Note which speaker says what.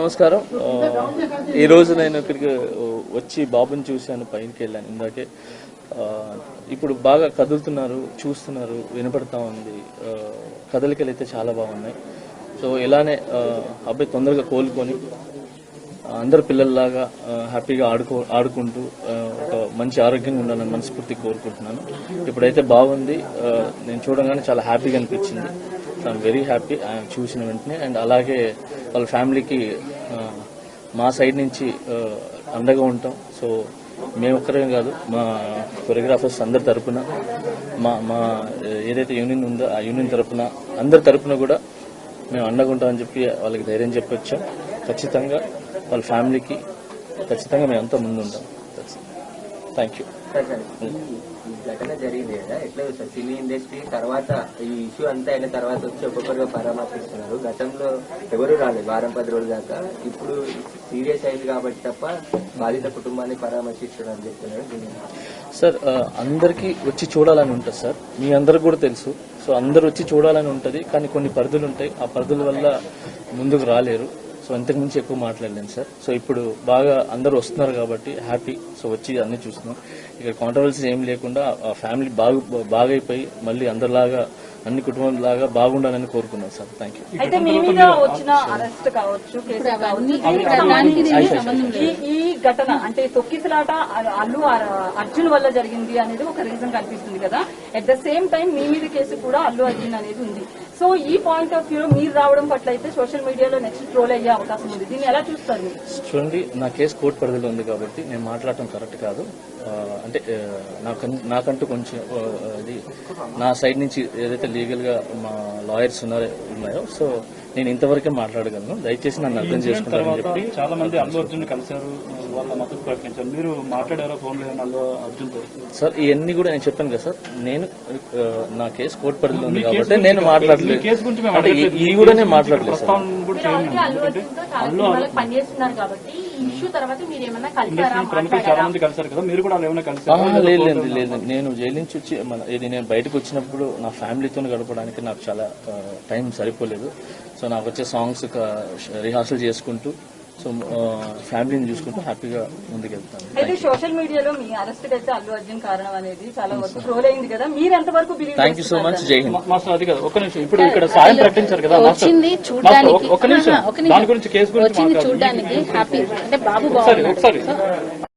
Speaker 1: నమస్కారం. ఈరోజు ఈ నేను ఇక్కడికి వచ్చి బాబుని చూశాను పైకి వెళ్ళాను ఇందాకే. ఇప్పుడు బాగా కదులుతున్నారు చూస్తున్నారు వినపడతా ఉంది. కదలికలు అయితే చాలా బాగున్నాయి. సో ఇలానే అబ్బాయి తొందరగా కోలుకొని అందరు పిల్లల్లాగా హ్యాపీగా ఆడుకో ఆడుకుంటూ ఒక మంచి ఆరోగ్యంగా ఉండాలని మనస్ఫూర్తి కోరుకుంటున్నాను. ఇప్పుడైతే బాగుంది. నేను చూడగానే చాలా హ్యాపీగా అనిపించింది. ఐఎమ్ వెరీ హ్యాపీ ఆయన చూసిన వెంటనే అండ్ అలాగే వాళ్ళ ఫ్యామిలీకి మా సైడ్ నుంచి అండగా ఉంటాం. సో మేము ఒక్కరే కాదు మా కొరియోగ్రాఫర్స్ అందరి తరపున మా మా ఏదైతే యూనియన్ ఉందో ఆ యూనియన్ తరపున అందరి తరపున కూడా మేము అండగా ఉంటామని చెప్పి వాళ్ళకి ధైర్యం చెప్పొచ్చాం. ఖచ్చితంగా వాళ్ళ ఫ్యామిలీకి ఖచ్చితంగా మేము అంతా ముందు ఉంటాం థ్యాంక్ యూ
Speaker 2: ఘటన జరిగింది కదా ఎట్లా సార్ సినీ ఇండస్ట్రీ తర్వాత ఈ ఇష్యూ అంతా అయిన తర్వాత వచ్చి ఒక్కొక్కరుగా పరామర్శిస్తున్నారు. గతంలో ఎవరు రాలేదు వారం పది రోజుల దాకా. ఇప్పుడు సీరియస్ అయింది కాబట్టి తప్ప బాధిత కుటుంబాన్ని పరామర్శిస్తున్నారు అని చెప్తున్నారు.
Speaker 1: సార్ అందరికీ వచ్చి చూడాలని ఉంటుంది సార్ మీ అందరికి కూడా తెలుసు. సో అందరు వచ్చి చూడాలని ఉంటుంది కానీ కొన్ని పరిధులు ఉంటాయి. ఆ పరిధుల వల్ల ముందుకు రాలేరు. సో అంతకు మించి ఎక్కువ మాట్లాడలేను సార్ సో ఇప్పుడు బాగా అందరూ వస్తున్నారు కాబట్టి హ్యాపీ సో వచ్చి అన్ని చూస్తున్నాం. ఇక్కడ కాంట్రవర్సీస్ ఏం లేకుండా ఆ ఫ్యామిలీ బాగా బాగైపోయి మళ్ళీ అందరిలాగా అన్ని కుటుంబాలలాగా బాగుండాలని కోరుకున్నాం సార్. థ్యాంక్ యూ
Speaker 3: అయితే మీ మీద వచ్చిన అరెస్ట్ కావచ్చు కేసు కావచ్చు దీనికి సంబంధించి ఈ ఈ ఘటన అంటే తొక్కిసలాట అల్లు అర్- అర్జున్ వల్ల జరిగింది అనేది ఒక రీజన్ కనిపిస్తుంది కదా. అట్ ద సేమ్ టైం మీ మీద కేసు కూడా అల్లు అర్జున్ అనేది ఉంది. సో ఈ పాయింట్ ఆఫ్ వ్యూ మీరు రావడం పట్ల అయితే సోషల్ మీడియాలో నెక్స్ట్ ట్రోల్ అయ్యే అవకాశం ఉంది. దీన్ని ఎలా చూస్తారు మీరు?
Speaker 1: చూడండి నా కేసు కోర్టు పరిధిలో ఉంది కాబట్టి నేను మాట్లాడటం కరెక్ట్ కాదు. అంటే నాకంటూ కొంచెం అది నా సైడ్ నుంచి ఏదైతే లీగల్గా మా లాయర్స్ ఉన్నారో ఉన్నాయో. సో నేను ఇంతవరకే మాట్లాడగలను. దయచేసి నన్ను అర్థం చేసుకుంటారని చెప్పి
Speaker 4: చాలా మంది అల్లు అర్జున్ కలిశారు. వాళ్ళ మద్దతు ప్రకటించారు. మీరు మాట్లాడారో ఫోన్లో అల్లు అర్జున్తో?
Speaker 1: సార్ ఇవన్నీ కూడా నేను చెప్పాను కదా సార్. నేను నా కేసు కోర్టు పరిధిలో ఉంది కాబట్టి నేను మాట్లాడలేదు.
Speaker 4: కేసు గురించి మేము
Speaker 1: అంటే ఈ- ఈ కూడా నేను మాట్లాడలేదు సార్.
Speaker 3: అల్లు ఈ ఇష్యూ తర్వాత మీరు ఏమన్నా కలిసారా
Speaker 4: ప్రముఖులు చాలా మంది కలిశారు కదా మీరు కూడా వాళ్ళు ఏమైనా కలిసారు?
Speaker 1: ఆహా, లేదు లేదు లేదు నేను జైలు నుంచి వచ్చి మన ఇది నేను బయటకు వచ్చినప్పుడు నా ఫ్యామిలీతో గడపడానికి నాకు చాలా టైం సరిపోలేదు. సో నాకు వచ్చే సాంగ్స్ రిహార్సల్ చేసుకుంటూ సో ఫ్యామిలీని చూసుకుంటూ హ్యాపీగా ముందుకెళ్తాను.
Speaker 3: అయితే సోషల్ మీడియాలో మీ అరెస్ట్ అయితే అల్లు అర్జున్ కారణం అనేది చాలా వరకు ట్రోల్ అయింది కదా. మీరు ఎంతవరకు believe
Speaker 1: thank you so much జై హింద్
Speaker 4: మాస్టర్ అది కదా. ఒక్క నిమిషం. ఇప్పుడు ఇక్కడ సాయం ప్రకటించారు కదా
Speaker 5: వచ్చింది చూడడానికి.
Speaker 4: ఒక్క- ఒక్క నిమిషం. దాని గురించి కేసు గురించి
Speaker 5: వచ్చింది. చూడడానికి. హ్యాపీ అంటే బాబు
Speaker 4: ఒకసారి